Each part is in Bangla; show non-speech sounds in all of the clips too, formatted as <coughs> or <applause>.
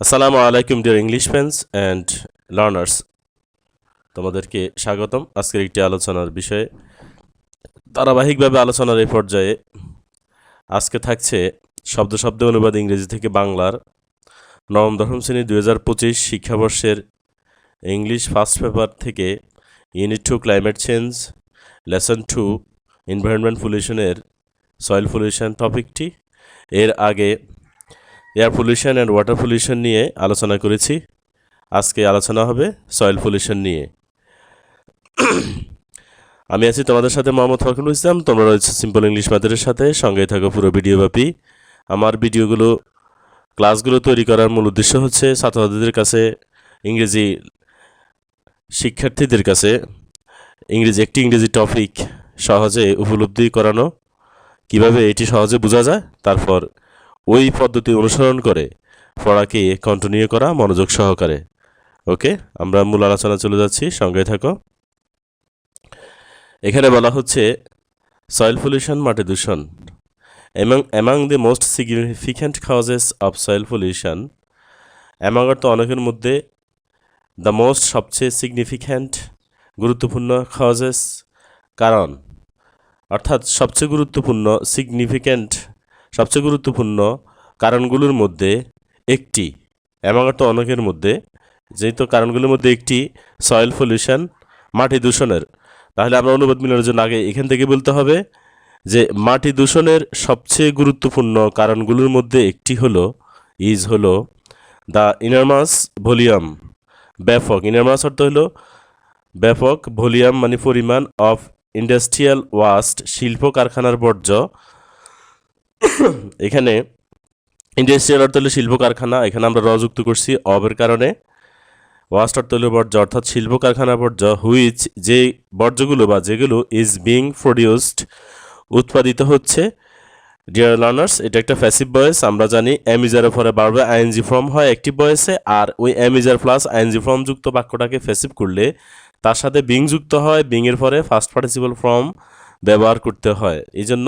আসসালামু আলাইকুম dear English friends and learners তোমাদেরকে স্বাগতম আজকের একটি আলোচনার বিষয়ে। ধারাবাহিকভাবে আলোচনার এই পর্যায়ে আজকে থাকছে শব্দ শব্দ অনুবাদ ইংরেজি থেকে বাংলার নবম দশম শ্রেণি দুই হাজার পঁচিশ শিক্ষাবর্ষের ইংলিশ ফার্স্ট পেপার থেকে unit two climate change lesson two environment পলিউশনের soil pollution টপিকটি এর আগে air pollution and water pollution নিয়ে আলোচনা করেছি। আজকে আলোচনা হবে সয়েল পলিউশন নিয়ে। আমি আছি তোমাদের সাথে মোহাম্মদ ফখরুল ইসলাম। তোমরা রয়েছে সিম্পল ইংলিশ ম্যাথের সাথে। সঙ্গে থাকো পুরো ভিডিওব্যাপী। আমার ভিডিওগুলো ক্লাসগুলো তৈরি করার মূল উদ্দেশ্য হচ্ছে ছাত্রছাত্রীদের কাছে ইংরেজি শিক্ষার্থীদের কাছে ইংরেজি, একটি ইংরেজি টপিক সহজে উপলব্ধি করানো। কীভাবে এটি সহজে বোঝা যায়? তারপর ওই পদ্ধতি অনুসরণ করে পড়াকে কন্টিনিউ করা, মনোযোগ সহকারে। ওকে, আমরা মূল আলোচনা চলে যাচ্ছি, সঙ্গে থাকো। এখানে বলা হচ্ছে সয়েল পলিউশন মাটি দূষণ। Among among the most significant causes of soil pollution among অর্থ অনেকের মধ্যে দ্য মোস্ট সবচেয়ে সিগনিফিক্যান্ট গুরুত্বপূর্ণ কজেস কারণ, অর্থাৎ সবচেয়ে গুরুত্বপূর্ণ সিগনিফিক্যান্ট সবচেয়ে গুরুত্বপূর্ণ কারণগুলোর মধ্যে একটি এবং অর্থ অনেকের মধ্যে, যেহেতু কারণগুলোর মধ্যে একটি সয়েল পলিউশন মাটি দূষণের। তাহলে আমরা অনুবাদ মিলানোর জন্য আগে এখান থেকে বলতে হবে যে মাটি দূষণের সবচেয়ে গুরুত্বপূর্ণ কারণগুলোর মধ্যে একটি হলো ইজ হলো দ্য ইনারমাস ভলিউম ব্যাপক। ইনারমাস অর্থ হলো ব্যাপক ভলিউম মানে পরিমাণ অফ ইন্ডাস্ট্রিয়াল ওয়াস্ট শিল্প কারখানার বর্জ্য <coughs> এখানে ইন্ডাস্ট্রিয়াল অর্থ হলো শিল্প কারখানা এখানে আমরা র যুক্ত করছি অবের কারণে। ওয়াস্ট অর্থ হলো বর্জ্য, অর্থাৎ শিল্প কারখানা বর্জ্য হুইচ যে বর্জ্যগুলো বা যেগুলো ইজ বিং প্রডিউসড উৎপাদিত হচ্ছে। ডিয়ার লার্নার্স এটা একটা ফ্যাসিভ বয়েস, আমরা জানি অ্যামিজারের পরে বারবার আইএনজি ফর্ম হয় একটি বয়েসে, আর ওই অ্যামিজার প্লাস আইএনজি ফর্ম যুক্ত বাক্যটাকে ফ্যাসিভ করলে তার সাথে বিং যুক্ত হয় বিংয়ের পরে ফার্স্ট পার্টিসিপাল ফর্ম ব্যবহার করতে হয়। এই জন্য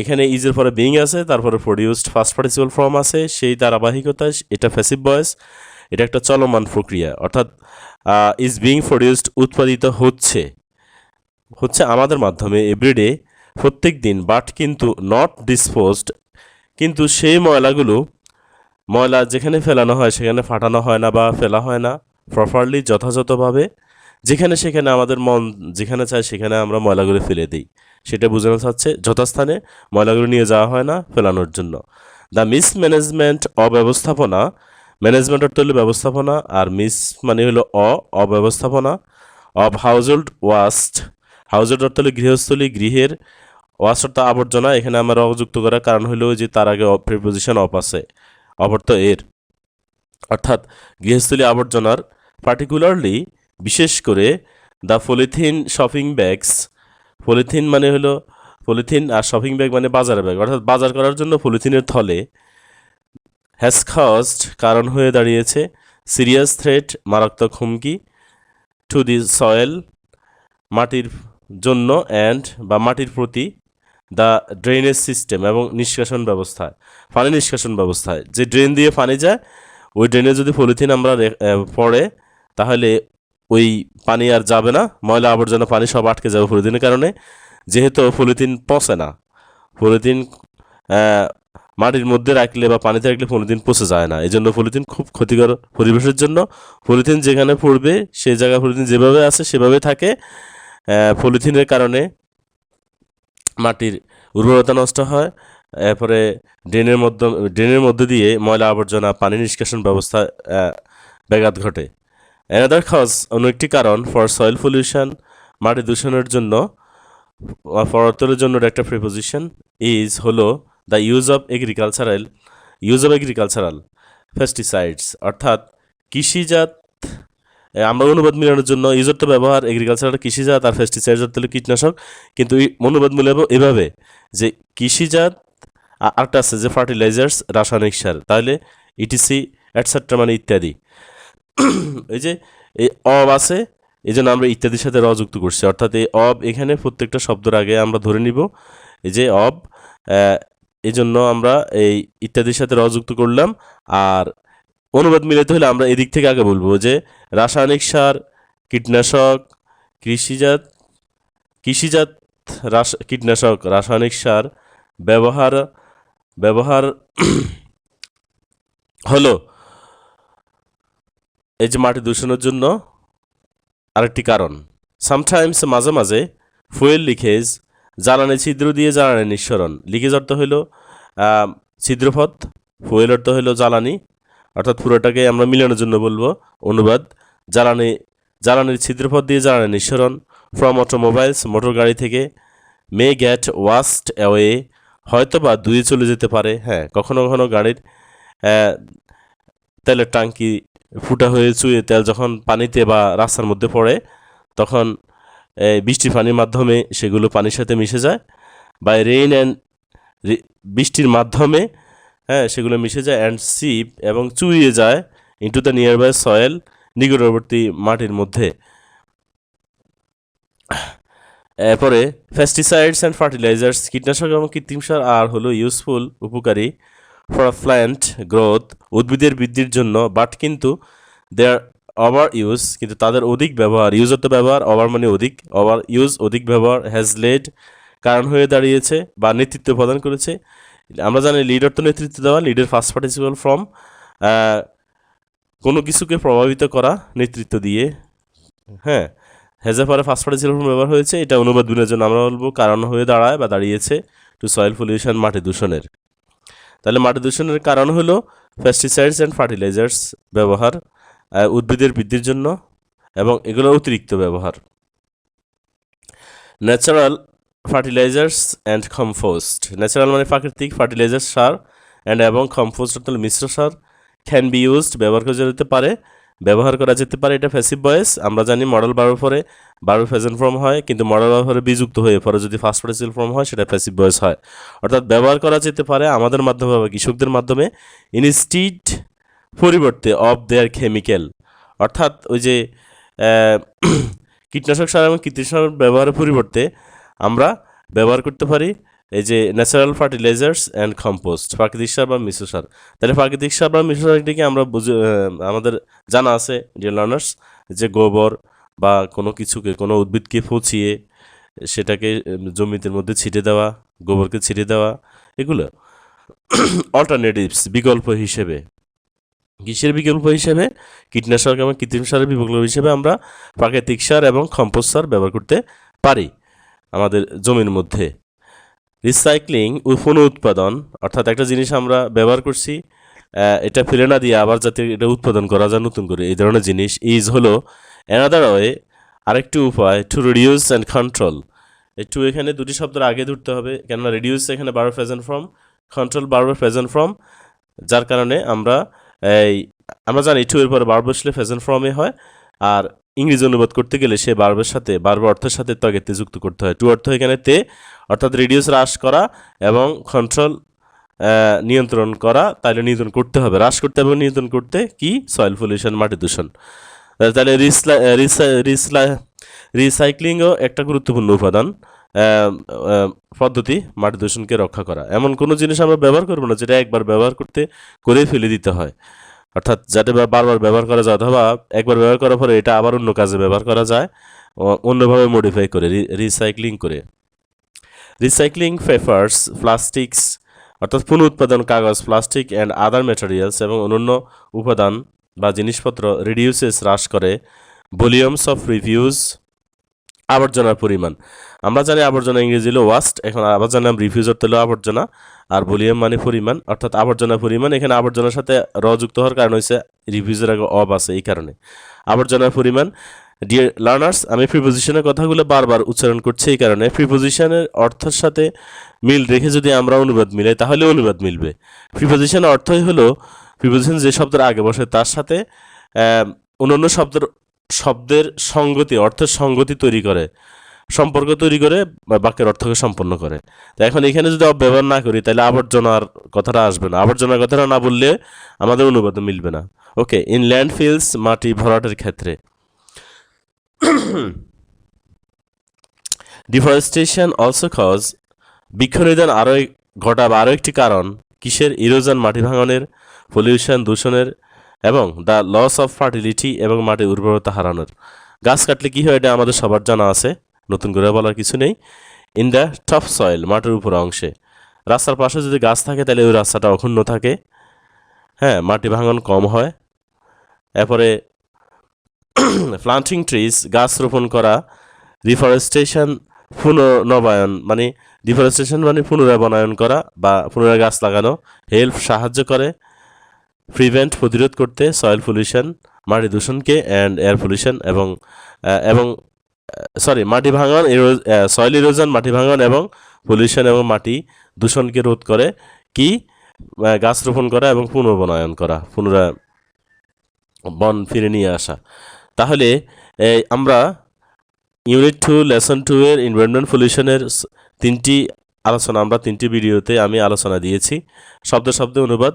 এখানে ইজের পরে বিং আছে, তারপরে প্রডিউসড ফার্স্ট পার্টিসিপাল ফর্ম আছে, সেই ধারাবাহিকতায় এটা ফ্যাসিভ বয়েস এটা একটা চলমান প্রক্রিয়া। অর্থাৎ ইজ বিং প্রডিউসড উৎপাদিত হচ্ছে। হচ্ছে আমাদের মাধ্যমে এভরিডে প্রত্যেক দিন বাট কিন্তু নট ডিসপোজড কিন্তু সেই ময়লাগুলো, ময়লা যেখানে ফেলানো হয়, সেখানে ফাটানো হয় না বা ফেলা হয় না প্রপারলি যথাযথভাবে, যেখানে সেখানে আমাদের মন যেখানে চায়, সেখানে আমরা ময়লাগুলো ফেলে দিই। সেটা বোঝানো যাচ্ছে যথাস্থানে ময়লাগুলো নিয়ে যাওয়া হয় না ফেলানোর জন্য। দ্য মিসম্যানেজমেন্ট অব্যবস্থাপনা ম্যানেজমেন্ট অর্থ হলো ব্যবস্থাপনা আর মিস মানে হলো অ, অব্যবস্থাপনা। অব হাউজহোল্ড ওয়াস্ট হাউজহোল্ড অর্থ হলো গৃহস্থলী, গৃহের ওয়াস্ট অর্থ আবর্জনা। এখানে আমার অযুক্ত করার কারণ হলো যে তার আগে প্রিপোজিশন অফ আছে অপর্ত এর। অর্থাৎ গৃহস্থলী আবর্জনার পার্টিকুলারলি বিশেষ করে the polythene shopping bags polythene মানে হলো পলিথিন আর শপিং ব্যাগ মানে বাজারের ব্যাগ। অর্থাৎ বাজার করার জন্য পলিথিনের থলে হ্যাজ কারণ হয়ে দাঁড়িয়েছে সিরিয়াস থ্রেট মারাত্মক হুমকি টু দি সয়েল মাটির জন্য অ্যান্ড বা মাটির প্রতি দ্য ড্রেনেজ সিস্টেম এবং নিষ্কাশন ব্যবস্থায় পানি নিষ্কাশন ব্যবস্থায় যে ড্রেন দিয়ে পানি যায়, ওই ড্রেনে যদি পলিথিন আমরা পড়ে, তাহলে ওই পানি আর যাবে না, ময়লা আবর্জনা পানি সব আটকে যাবে পলিথিনের কারণে। যেহেতু পলিথিন পচে না, পলিথিন মাটির মধ্যে রাখলে বা পানিতে রাখলে পলিথিন পচে যায় না। এই জন্য পলিথিন খুব ক্ষতিকর পরিবেশের জন্য। পলিথিন যেখানে পড়বে সেই জায়গায় পলিথিন যেভাবে আছে, সেভাবে থাকে। পলিথিনের কারণে মাটির উর্বরতা নষ্ট হয়। এরপরে ড্রেনের মধ্যে ড্রেনের মধ্যে দিয়ে ময়লা আবর্জনা, পানি নিষ্কাশন ব্যবস্থা ব্যাঘাত ঘটে। অ্যানাদার কজ অন্য একটি কারণ ফর সয়েল পলিউশন মাটি দূষণের জন্য পরতলের জন্য একটা প্রিপোজিশন ইজ হলো the use of agricultural use of agricultural pesticides অর্থাৎ কৃষিজাত আমরা অনুবাদ মিলানোর জন্য ইউজ অর্থ ব্যবহার এগ্রিকালচারাল কৃষিজাত আর পেস্টিসাইডস অর্থ হলো কীটনাশক, কিন্তু অনুবাদ মিলাবো এভাবে যে কৃষিজাত আরেকটা আছে যে ফার্টিলাইজার্স রাসায়নিক সার, তাহলে ইটিসি অ্যাটসেট্রা মানে ইত্যাদি। <clears throat> এই যে, এই অব আছে এই জন্য আমরা ইত্যাদির সাথে র যুক্ত করছি। অর্থাৎ এই অব এখানে প্রত্যেকটা শব্দের আগে আমরা ধরে নিব। এই যে অব এই জন্য আমরা এই ইত্যাদির সাথে র যুক্ত করলাম। আর অনুবাদ মিলাতে হলে আমরা এদিক থেকে আগে বলব যে, রাসায়নিক সার, কীটনাশক, কৃষিজাত কৃষিজাত রাস, কীটনাশক, রাসায়নিক সার, ব্যবহার ব্যবহার <clears throat> হলো এই যে মাটি দূষণের জন্য আরেকটি কারণ। সামটাইমস মাঝে মাঝে ফুয়েল লিকেজ জ্বালানি ছিদ্র দিয়ে জ্বালানি নিঃসরণ। লিকেজ অর্থ হইল ছিদ্রপথ ফুয়েল অর্থ হইল জ্বালানি। অর্থাৎ পুরোটাকে আমরা মিলানোর জন্য বলব অনুবাদ। জ্বালানি, জ্বালানির ছিদ্রপথ দিয়ে জ্বালানি নিঃসরণ ফ্রম অটোমোবাইলস মোটর গাড়ি থেকে মে গ্যাট ওয়াস্ট অ্যাওয়ে হয়তো বা দুয়ে চলে যেতে পারে। হ্যাঁ কখনো কখনো গাড়ির তেলের টাঙ্কি ফুটা হয়ে চুয়ে তেল যখন পানিতে বা রাস্তার মধ্যে পড়ে, তখন বৃষ্টির পানির মাধ্যমে সেগুলো পানির সাথে মিশে যায়। বা রেইন অ্যান্ড বৃষ্টির মাধ্যমে হ্যাঁ সেগুলো মিশে যায় অ্যান্ড সিপ এবং চুইয়ে যায় into the nearby soil নিকটবর্তী মাটির মধ্যে। এরপরে পেস্টিসাইডস অ্যান্ড ফার্টিলাইজার্স কীটনাশক এবং কৃত্রিম সার আর হলো ইউজফুল উপকারী ফর প্ল্যান্ট গ্রোথ উদ্ভিদের বৃদ্ধির জন্য বাট কিন্তু দেয়ার ওভার ইউজ কিন্তু তাদের অধিক ব্যবহার ইউজ অর্থ ব্যবহার ওভার মানে অধিক ওভার ইউজ অধিক ব্যবহার হ্যাজ লেড কারণ হয়ে দাঁড়িয়েছে বা নেতৃত্ব প্রদান করেছে। আমরা জানি লিড অর্থ নেতৃত্ব দেওয়া লিডের ফার্স্ট পার্টিসিপাল ফ্রম কোনো কিছুকে প্রভাবিত করা নেতৃত্ব দিয়ে। হ্যাঁ হেজে পরে ফার্স্ট পার্টিসিপাল ফর্ম ব্যবহার হয়েছে, এটা অনুবাদ বিনোর জন্য আমরা বলব, কারণ হয়ে দাঁড়ায় বা দাঁড়িয়েছে টু সয়েল পলিউশন মাটি দূষণের। তাহলে মাটি দূষণের কারণ হলো পেস্টিসাইডস অ্যান্ড ফার্টিলাইজার্স ব্যবহার উদ্ভিদের বৃদ্ধির জন্য এবং এগুলো অতিরিক্ত ব্যবহার। Natural fertilisers and compost natural মানে প্রাকৃতিক ফার্টিলাইজার সার অ্যান্ড এবং কম্পোস্ট অর্থাৎ মিশ্র সার ক্যান বি ইউজড ব্যবহার করা যেতে পারে। ব্যবহার করা যেতে পারে। এটা ফ্যাসিভ বয়েস আমরা জানি মডেল বারো পরে বারো ফ্যাশন ফর্ম হয়, কিন্তু মডেল বারো পরে বিযুক্ত হয়ে পরে যদি ফার্স্ট পার্টিসিপাল ফর্ম হয়, সেটা ফ্যাসিভ বয়েস হয়। অর্থাৎ ব্যবহার করা যেতে পারে আমাদের মাধ্যমে বা কৃষকদের মাধ্যমে ইনস্টিড পরিবর্তে অফ দেয়ার কেমিক্যাল অর্থাৎ ওই যে <clears throat> কীটনাশক সার এবং কীটনাশক ব্যবহারের পরিবর্তে আমরা ব্যবহার করতে পারি এই যে ন্যাচারাল ফার্টিলাইজার্স অ্যান্ড কম্পোস্ট প্রাকৃতিক সার বা মিশ্র সার। তাহলে প্রাকৃতিক সার বা মিশ্র সারটিকে আমরা বুঝে আমাদের জানা আছে ডিয়ার লার্নার্স যে গোবর বা কোনো কিছুকে, কোনো উদ্ভিদকে পচিয়ে সেটাকে জমিতে মধ্যে ছিটে দেওয়া, গোবরকে ছিটে দেওয়া, এগুলো <coughs> অল্টারনেটিভস বিকল্প হিসেবে। কিসের বিকল্প হিসেবে? কীটনাশক এবং কৃত্রিম সারের বিকল্প হিসেবে আমরা প্রাকৃতিক সার এবং কম্পোস্ট সার ব্যবহার করতে পারি আমাদের জমির মধ্যে। রিসাইক্লিং পুনঃউৎপাদন অর্থাৎ একটা জিনিস আমরা ব্যবহার করছি এটা ফেলে না দিয়ে আবার যাতে এটা উৎপাদন করা যায় নতুন করে। এই ধরনের জিনিস ইজ হলো অ্যানাদার ওয়ে আরেকটি উপায় টু রিডিউস অ্যান্ড কন্ট্রোল একটু এখানে দুটি শব্দের আগে ধরতে হবে, কেননা রিডিউস এখানে বারো প্রেজেন্ট ফর্ম কন্ট্রোল বারো প্রেজেন্ট ফর্ম যার কারণে আমরা এই, আমরা জানি টু এর পরে বার বসলে প্রেজেন্ট ফর্মে হয়, আর ইংরেজি অনুবাদ করতে গেলে সে বারবের সাথে, বারবার অর্থের সাথে তগেতে যুক্ত করতে হয়। টু অর্থ এখানে তে, অর্থাৎ রিডিউস হ্রাস করা এবং কন্ট্রোল নিয়ন্ত্রণ করা তাহলে নিয়ন্ত্রণ করতে হবে। হ্রাস করতে হবে নিয়ন্ত্রণ করতে কি? সয়েল পলিউশন মাটি দূষণ। তাহলে রিসলা রিসা- রিসলা রিসাইক্লিংও একটা গুরুত্বপূর্ণ উপাদান। পদ্ধতি মাটি দূষণকে রক্ষা করা। এমন কোনো জিনিস আমরা ব্যবহার করব না, যেটা একবার ব্যবহার করতে করে ফেলে দিতে হয়। অর্থাৎ যাতে বারবার ব্যবহার করা যায় অথবা একবার ব্যবহার করার পরে এটা আবার অন্য কাজে ব্যবহার করা যায় অন্যভাবে মডিফাই করে রিসাইক্লিং করে। রিসাইক্লিং পেপার্স প্লাস্টিক্স অর্থাৎ পুনঃউৎপাদন কাগজ প্লাস্টিক অ্যান্ড আদার ম্যাটেরিয়ালস এবং অন্যান্য উপাদান বা জিনিসপত্র রিডিউসেস হ্রাস করে। ভলিউমস অফ রিভিউজ আবর্জনার পরিমাণ। আমরা জানি আবর্জনা ইংরেজি হলো ওয়াস্ট এখন আবার জানলাম রিফিউজ অর্থ হলো আবর্জনা, আর ভলিউম মানে পরিমাণ, অর্থাৎ আবর্জনার পরিমাণ এখানে আবর্জনার সাথে র যুক্ত হওয়ার কারণ হয়েছে রিভিউজের আগে অব আছে এই কারণে। আবর্জনার পরিমাণ ডিয়ার লার্নার্স আমি প্রিপোজিশনের কথাগুলো বারবার উচ্চারণ করছি এই কারণে। প্রিপোজিশনের অর্থের সাথে মিল রেখে যদি আমরা অনুবাদ মিলাই, তাহলে অনুবাদ মিলবে। প্রিপোজিশনের অর্থই হলো প্রিপোজিশন যে শব্দের আগে বসে তার সাথে অন্যান্য শব্দের শব্দের সঙ্গতি অর্থের সঙ্গতি তৈরি করে, সম্পর্ক তৈরি করে বাক্যের অর্থকে সম্পন্ন করে। তো এখন এখানে যদি ব্যবহার না করি, তাহলে আবর্জনার কথাটা আসবে না। আবর্জনার কথাটা না বললে আমাদের অনুবাদ মিলবে না। ওকে ইন ল্যান্ড ফিলস মাটি ভরাটের ক্ষেত্রে। ডিফরেস্টেশন অলসো কজ বৃক্ষনিধন আরও ঘটা বা আরও একটি কারণ, কিসের ইরোজন মাটি ভাঙনের পলিউশন দূষণের এবং দ্য লস অফ ফার্টিলিটি এবং মাটির উর্বরতা হারানোর। গাছ কাটলে কী হয় এটা আমাদের সবার জানা আছে, নতুন করে বলার কিছু নেই। ইন দ্য টপ সয়েল মাটির উপর অংশে। রাস্তার পাশে যদি গাছ থাকে তাহলে ওই রাস্তাটা অক্ষুণ্ণ থাকে। হ্যাঁ মাটি ভাঙন কম হয়। এরপরে <clears throat> প্লান্টিং ট্রিজ গাছ রোপণ করা রিফরেস্টেশন পুনর্নবায়ন মানে ডিফরেস্টেশন মানে পুনরায় বনায়ন করা বা পুনরায় গাছ লাগানো হেল্প সাহায্য করে। প্রিভেন্ট প্রতিরোধ করতে সয়েল পলিউশন মাটি দূষণকে অ্যান্ড এয়ার পলিউশন এবং এবং সরি মাটি ভাঙন সয়েল ইরোজন মাটি ভাঙন এবং পলিউশন এবং মাটি দূষণকে রোধ করে কি গাছ রোপণ করা এবং পুনর্বনায়ন করা পুনরায় বন ফিরে নিয়ে আসা। তাহলে আমরা ইউনিট টু লেসন টু এর এনভায়রনমেন্ট পলিউশনের তিনটি আলোচনা, আমরা তিনটি ভিডিওতে আমি আলোচনা দিয়েছি। শব্দ, শব্দে, অনুবাদ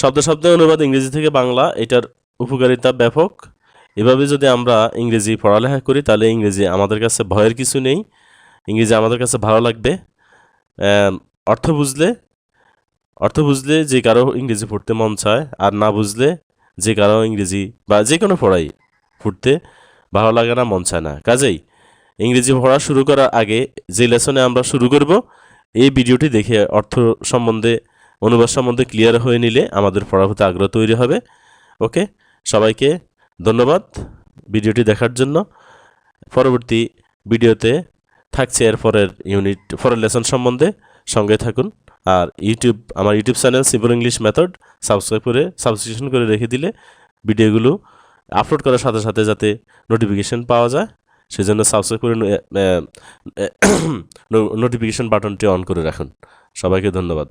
শব্দ শব্দে অনুবাদ ইংরেজি থেকে বাংলা, এটার উপকারিতা ব্যাপক। এভাবে যদি আমরা ইংরেজি পড়ালেখা করি, তাহলে ইংরেজি আমাদের কাছে ভয়ের কিছু নেই। ইংরেজি আমাদের কাছে ভালো লাগবে। অর্থ বুঝলে অর্থ বুঝলে যে কারও ইংরেজি পড়তে মন চায়, আর না বুঝলে যে কারও ইংরেজি বা যে কোনো পড়াই পড়তে ভালো লাগে না, মন চায় না। কাজেই ইংরেজি পড়া শুরু করার আগে যে লেসনে আমরা শুরু করব, এই ভিডিওটি দেখে অর্থ সম্বন্ধে অনুবাদ সম্বন্ধে ক্লিয়ার হয়ে নিলে আমাদের পড়ার প্রতি আগ্রহ তৈরি হবে। ওকে সবাইকে ধন্যবাদ ভিডিওটি দেখার জন্য। পরবর্তী ভিডিওতে থাকছে এর পরের ইউনিট পরের লেসন সম্বন্ধে। সঙ্গে থাকুন। আর ইউটিউব আমার YouTube channel simple English method subscribe করে সাবস্ক্রিপশন করে রেখে দিলে ভিডিওগুলো আপলোড করার সাথে সাথে যাতে নোটিফিকেশন পাওয়া যায়। সেজন্য সাবস্ক্রাইব করে নোটিফিকেশন বাটনটি অন করে রাখুন। সবাইকে ধন্যবাদ।